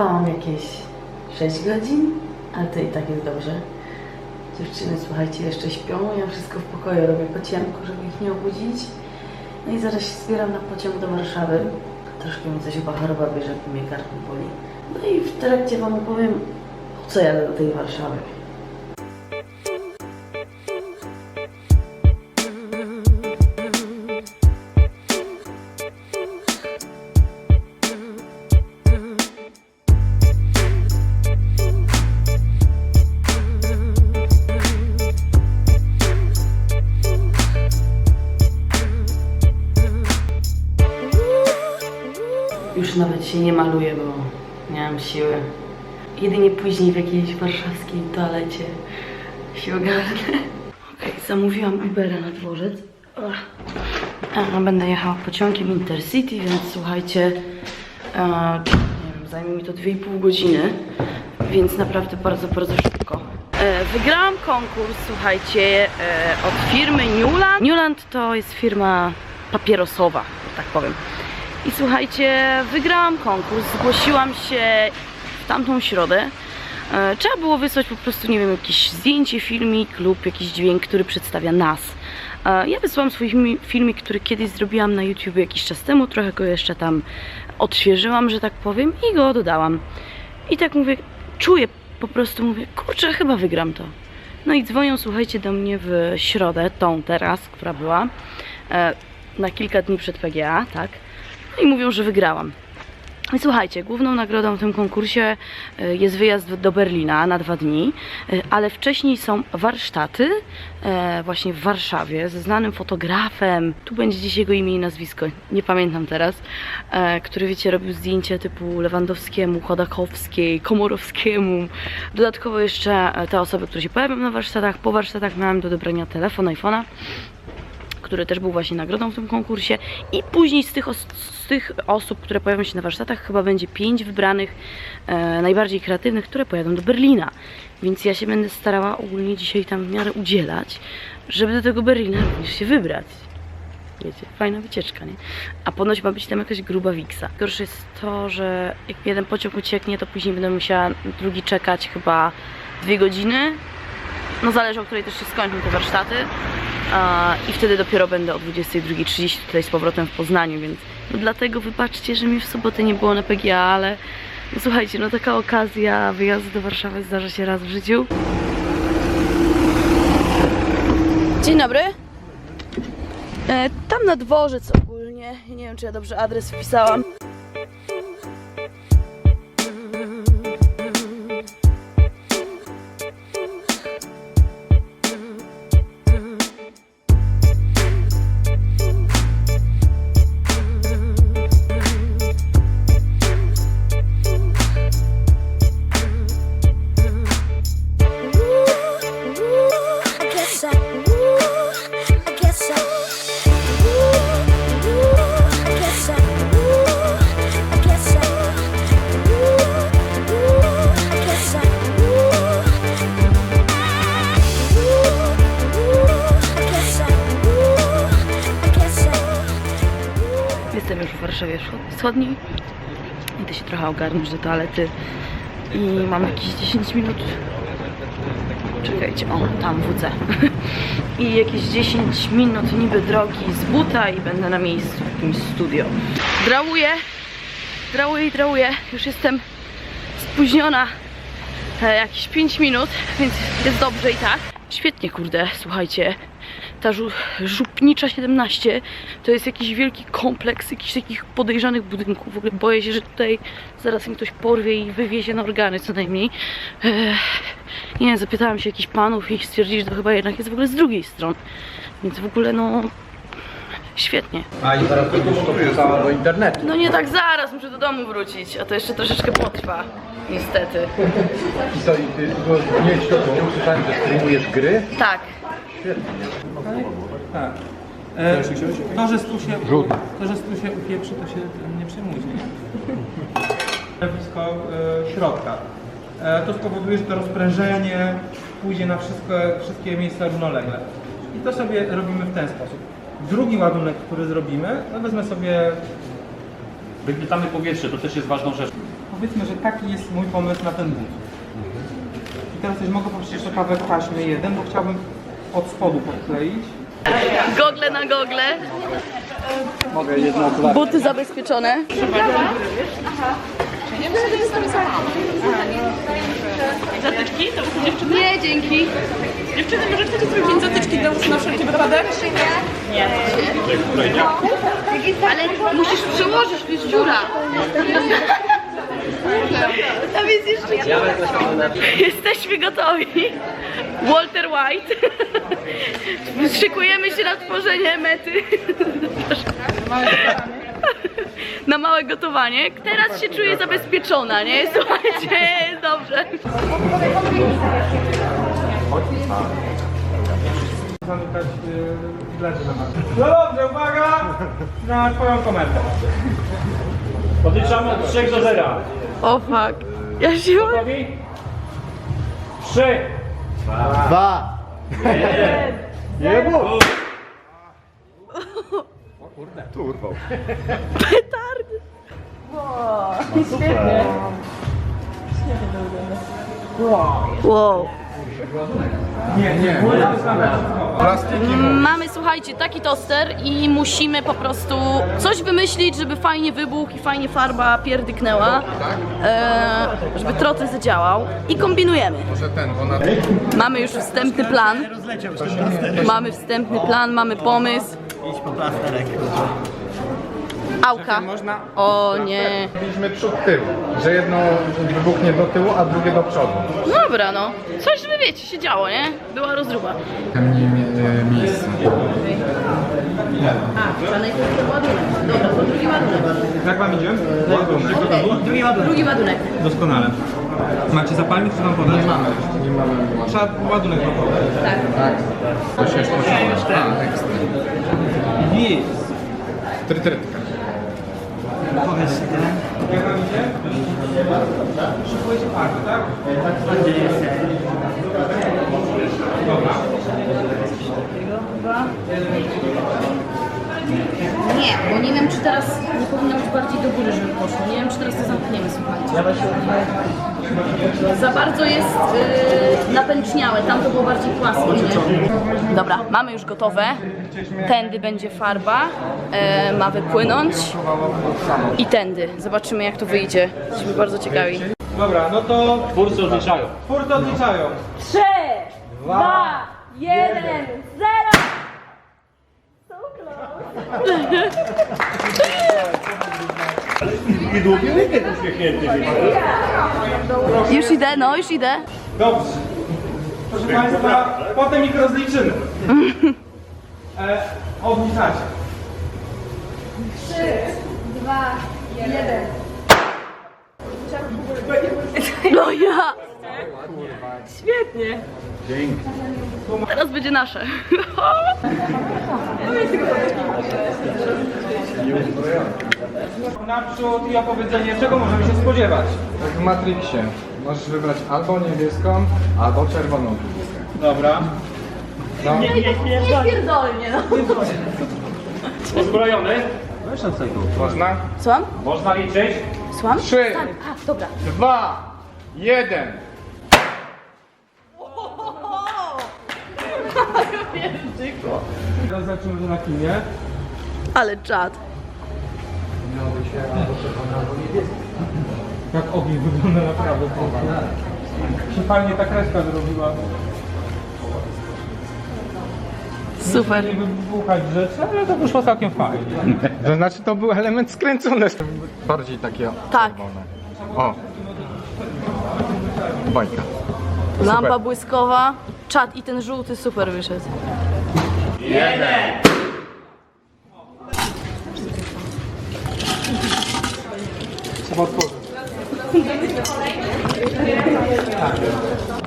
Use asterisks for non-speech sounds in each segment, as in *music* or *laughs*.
Spałam jakieś 6 godzin, ale to i tak jest dobrze. Dziewczyny, słuchajcie, jeszcze śpią, ja wszystko w pokoju robię po ciemku, żeby ich nie obudzić. No i zaraz się zbieram na pociąg do Warszawy. Troszkę mi coś chyba choroba bierze, bo mnie boli. No i w trakcie Wam opowiem, po co jadę do tej Warszawy. Nie maluję, bo nie mam siły. Jedynie później w jakiejś warszawskiej toalecie się ogarnę. Okej, zamówiłam Ubera na dworzec. Będę jechała pociągiem Intercity, więc słuchajcie, e, wiem, zajmie mi to 2,5 godziny, więc naprawdę bardzo, bardzo szybko. E, wygrałam konkurs, słuchajcie, e, od firmy Newland. Newland to jest firma papierosowa, tak powiem. I słuchajcie, wygrałam konkurs, zgłosiłam się w tamtą środę. E, Trzeba było wysłać po prostu, nie wiem, jakieś zdjęcie, filmik lub jakiś dźwięk, który przedstawia nas. E, Ja wysłałam swój filmi- filmik, który kiedyś zrobiłam na YouTube jakiś czas temu, trochę go jeszcze tam odświeżyłam, że tak powiem, i go dodałam. I tak mówię, czuję, po prostu mówię, kurczę, chyba wygram to. No i dzwonią, słuchajcie, do mnie w środę, tą teraz, która była, e, na kilka dni przed PGA, tak? I mówią, że wygrałam. Słuchajcie, główną nagrodą w tym konkursie e, jest wyjazd do Berlina na dwa dni, e, ale wcześniej są warsztaty e, właśnie w Warszawie ze znanym fotografem. Tu będzie dziś jego imię i nazwisko, nie pamiętam teraz, który wiecie, robił zdjęcia typu Lewandowskiemu, Chodakowskiej, Komorowskiemu. Dodatkowo jeszcze te osoby, które się pojawią na warsztatach. Po warsztatach miałem do odebrania telefon, iPhone'a który też był właśnie nagrodą w tym konkursie. I później z tych, z tych osób, które pojawią się na warsztatach, chyba będzie pięć wybranych, e, najbardziej kreatywnych, które pojadą do Berlina. Więc ja się będę starała ogólnie dzisiaj tam w miarę udzielać, żeby do tego Berlina również się wybrać. Wiecie, fajna wycieczka, nie? A ponoć ma być tam jakaś gruba wiksa. Gorsze jest to, że jak jeden pociąg ucieknie, to później będę musiała drugi czekać chyba dwie godziny. No zależy, o której też się skończą te warsztaty. I wtedy dopiero będę o 22.30 tutaj z powrotem w Poznaniu, więc no dlatego wybaczcie, że mi w sobotę nie było na PGA, ale no słuchajcie, no taka okazja wyjazdu do Warszawy zdarza się raz w życiu. Dzień dobry. E, tam na dworzec ogólnie. Nie wiem, czy ja dobrze adres wpisałam. Wschodniej. Idę się trochę ogarnąć do toalety i mam jakieś 10 minut. Czekajcie, o, tam WC. *laughs* I jakieś 10 minut niby drogi z buta i będę na miejscu w jakimś studio. Drałuję, drałuję i drałuję. Już jestem spóźniona e, jakieś 5 minut, więc jest dobrze i tak. Świetnie, kurde, słuchajcie. Ta żu żupnicza 17 to jest jakiś wielki kompleks jakichś takich podejrzanych budynków. W ogóle boję się, że tutaj zaraz mi ktoś porwie i wywiezie na organy co najmniej. Ech, nie wiem, zapytałam się jakichś panów i stwierdzili, że to chyba jednak jest w ogóle z drugiej strony. Więc w ogóle no... Świetnie. A i zaraz będziesz to do internetu. No nie tak zaraz, muszę do domu wrócić, a to jeszcze troszeczkę potrwa. Niestety. I co, i ty bo nie, usłyszałem, że streamujesz gry? Tak. Tak. E, to, że stu się, to, że stu się upieprzy, to się nie przejmujcie. Blisko *laughs* e, środka. E, to spowoduje, że to rozprężenie pójdzie na wszystko, wszystkie miejsca równolegle. I to sobie robimy w ten sposób. Drugi ładunek, który zrobimy, no wezmę sobie Wygniatamy powietrze, to też jest ważną rzeczą. powiedzmy, że taki jest mój pomysł na ten but. I teraz też mogę poprosić jeszcze kawałek taśmy jeden, bo chciałbym od spodu podkleić. Gogle na gogle. Mogę jedno okular. Buty zabezpieczone. Zatyczki? To są dziewczyny? Nie, dzięki. Dziewczyny, może chcecie sobie wziąć zatyczki do na wszelki wypadek? Nie. Ale musisz przełożyć, tu jest dziura. *laughs* Tam jest jeszcze Jesteśmy gotowi. Walter White. Szykujemy się na tworzenie mety. Na małe gotowanie. Teraz się czuję zabezpieczona, nie? Słuchajcie, jest dobrze. Zamykać leży na. No dobrze, uwaga! Na twoją komendę. Podliczamy od 3 do 0. O fuck. Ja się Gotowi? 3. Dwa. Jebo. Turbo. petardy. Wow. Nie, nie. Plastiki. Mamy, słuchajcie, taki toster i musimy po prostu coś wymyślić, żeby fajnie wybuchł i fajnie farba pierdyknęła, e, żeby trotyl zadziałał i kombinujemy. Może ten, bo na Mamy już wstępny plan. Mamy wstępny plan, mamy pomysł. Idź po plasterek. Auka. O nie. Mieliśmy przód tył, że jedno wybuchnie do tyłu, a drugie do przodu. Dobra, no. Coś, żeby wiecie, się działo, nie? Była rozruba. Mniej miejsca. A, najpierw to ładunek. Dobra, to drugi ładunek. Jak wam idzie? Drugi ładunek. Drugi ładunek. Doskonale. Macie zapalnik, czy nam podać? Nie mamy. Nie mamy Trzeba ładunek gotowy. Tak. To się spoczywasz. A, ekstra. Jest. Trytrytka. Powiedz tyle. Jak wam idzie? Szykujecie party, tak? Dobra. Nie, bo nie wiem, czy teraz nie powinno być bardziej do góry, żeby poszło. Nie wiem, czy teraz to zamkniemy, słuchajcie. Za bardzo jest yy, napęczniałe, tam to było bardziej płaskie, nie? Dobra, mamy już gotowe. Tędy będzie farba, e, ma wypłynąć i tędy. Zobaczymy, jak to wyjdzie. Jesteśmy bardzo ciekawi. Dobra, no to Twórcy odliczają. twórcy odliczają. Trzy, dwa, jeden, zero! Już idę, no już idę. Dobrze. Proszę Państwa, potem ich rozliczymy. E, odliczacie. No ja! Świetnie. Teraz będzie nasze. Naprzód i opowiedzenie, czego możemy się spodziewać. Jak w Matrixie. Możesz wybrać albo niebieską, albo czerwoną. Dobra. No, Pierdolnie, no. Uzbrojony? można? Słucham? Można liczyć? Słucham? Trzy, Tak, a, dobra. dwa, jeden. Teraz zobaczymy, na kinie. Ale czad. Jak ogień wygląda naprawdę. Się fajnie ta kreska zrobiła. Super. Nie wybuchać rzeczy, ale to wyszło całkiem fajnie. To znaczy to był element skręcony. Bardziej takie Tak. czerwone. O. Bajka. Lampa błyskowa. Czad i ten żółty super wyszedł.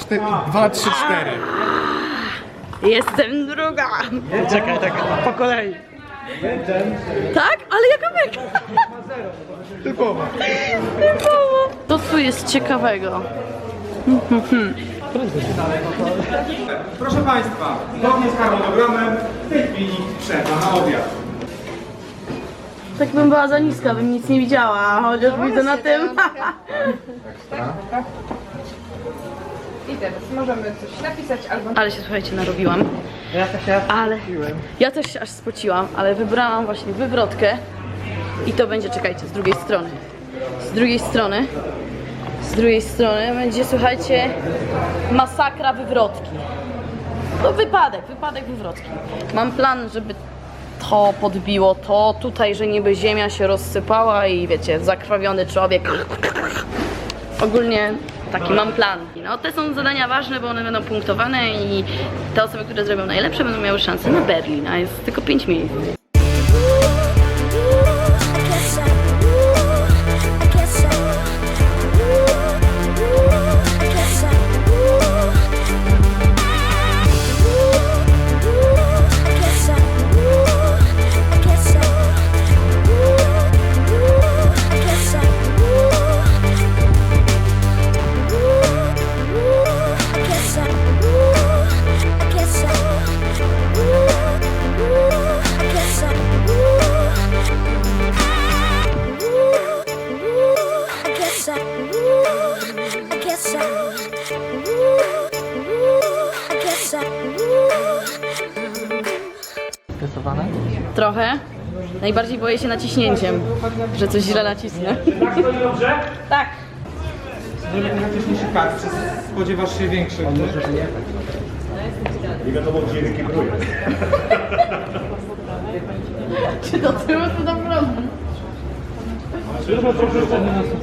Cztery, dwa, trzy, cztery. Jestem druga. Czekaj, tak po kolei. Tak? Ale jaka beka. Typowo. Co tu jest ciekawego? Proszę Państwa, zgodnie z harmonogramem w tej chwili przerwa na obiad. Tak bym była za niska, bym nic nie widziała, chociaż widzę na tym. I teraz możemy coś napisać albo Ale się słuchajcie, narobiłam. Ja to się Ale ja też się aż spociłam, ale wybrałam właśnie wywrotkę i to będzie, czekajcie, z drugiej strony. Z drugiej strony, z drugiej strony będzie, słuchajcie, masakra wywrotki. No wypadek, wypadek wywrotki. Mam plan, żeby to podbiło to, tutaj, że niby ziemia się rozsypała i wiecie, zakrwawiony człowiek. Ogólnie taki mam plan. No te są zadania ważne, bo one będą punktowane i te osoby, które zrobią najlepsze będą miały szansę na Berlin, a jest tylko 5 miejsc. Trochę. Najbardziej boję się naciśnięciem, że coś źle nacisnę. Tak stoi dobrze? Tak. Wcześniejszy kat, czy spodziewasz się większych? Czy do tyłu to naprawdę?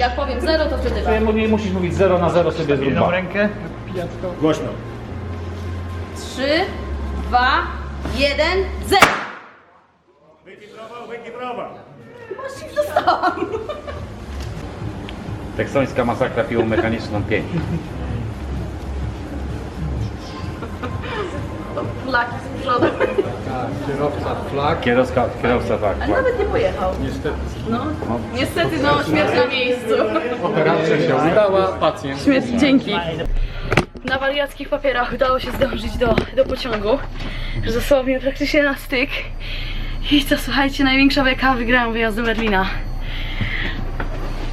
Jak powiem 0, to wtedy tak. Ty musisz mówić 0 na 0 sobie zrób. Jedną rękę. Głośno. 3, 2, 1, 0. Właściwie dostałam. Teksońska masakra piłą mechaniczną 5. Flaki z przodu. Kierowca flag. Kierowca, kierowca tak. Ale nawet nie pojechał. Niestety No. Niestety, no, śmierć na miejscu. operacja się udała, pacjent. Śmierć, dzięki. Na wariackich papierach udało się zdążyć do, do pociągu. Że dosłownie praktycznie na styk. I co, słuchajcie, największa beka, wygrałam wyjazd do Berlina.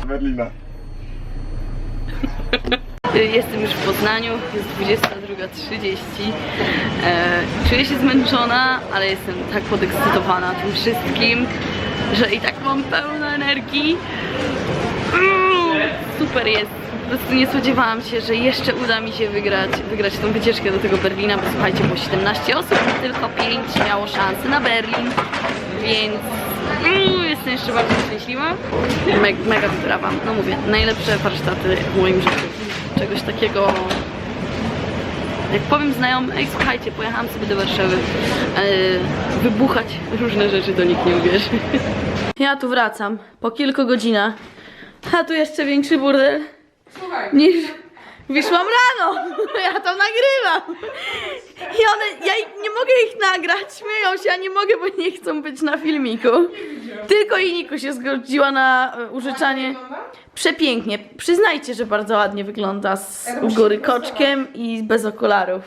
Berlina. *laughs* Jestem już w Poznaniu, jest 22.30. E, czuję się zmęczona, ale jestem tak podekscytowana tym wszystkim, że i tak mam pełno energii. Super jest. Po prostu nie spodziewałam się, że jeszcze uda mi się wygrać, wygrać tą wycieczkę do tego Berlina, bo słuchajcie, było 17 osób i tylko 5 miało szansę na Berlin, więc mm, jestem jeszcze bardzo szczęśliwa. Me, mega wyprawa. No mówię, najlepsze warsztaty w moim życiu. Czegoś takiego jak powiem znajomym, ej słuchajcie, pojechałam sobie do Warszawy e, wybuchać różne rzeczy, to nikt nie uwierzy. *laughs* Ja tu wracam po kilku godzinach, a tu jeszcze większy burdel Słuchaj, niż wyszłam rano. *laughs* Ja to nagrywam. I one, ja ich- nie mogę ich nagrać, śmieją się, a nie mogę, bo nie chcą być na filmiku. Tylko Iniku się zgodziła na e, użyczanie. Przepięknie. Przyznajcie, że bardzo ładnie wygląda z u góry koczkiem i bez okularów.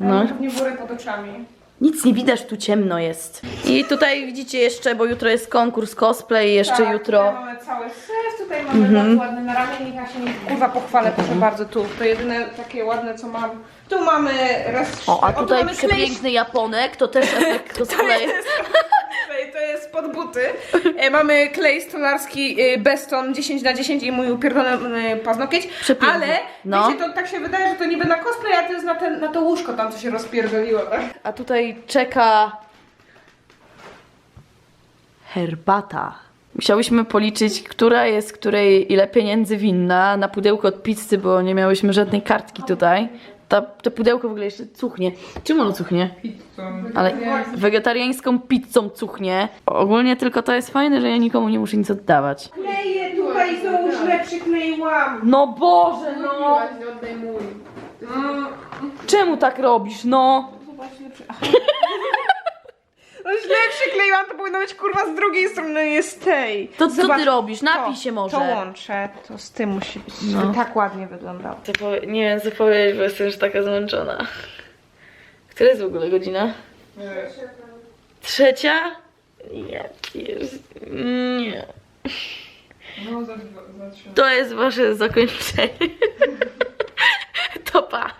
No. nie burę pod oczami. Nic nie widać, tu ciemno jest. I tutaj widzicie jeszcze, bo jutro jest konkurs cosplay, jeszcze Tak, jutro. Tutaj mamy cały syf, tutaj mamy bardzo ładny naramiennik, ja się nie kurwa pochwalę, proszę bardzo, tu. To jedyne takie ładne, co mam. Tu mamy raz... O, a tu tutaj mamy przepiękny Japonek, to też efekt cosplay. *laughs* klej, To jest pod buty. E, mamy klej stolarski e, Beston 10 na 10 i mój upierdolony e, paznokieć. Przepiękny. Ale No. wiecie, to tak się wydaje, że to niby na cosplay, a to jest na, ten, na to łóżko tam, co się rozpierdoliło, tak? A tutaj czeka herbata. Musiałyśmy policzyć, która jest której ile pieniędzy winna na pudełko od pizzy, bo nie miałyśmy żadnej kartki tutaj. Ta, to pudełko w ogóle jeszcze cuchnie. Czym ono cuchnie? Ale wegetariańską pizzą cuchnie. Ogólnie tylko to jest fajne, że ja nikomu nie muszę nic oddawać. Kleję tutaj, znowu źle przykleiłam. No Boże, no! oddaj mój. Czemu tak robisz, no? *laughs* No źle przykleiłam, to powinno być kurwa z drugiej strony, nie z tej. To co Zobacz, ty robisz? Napij to, się może. To łączę, to z tym musi być, No. żeby tak ładnie wyglądało. Co powie- nie wiem co powiedzieć, bo jestem już taka zmęczona. Która jest w ogóle godzina? Trzecia? Ja pier... Nie. No, za. To jest wasze zakończenie. *laughs* To pa.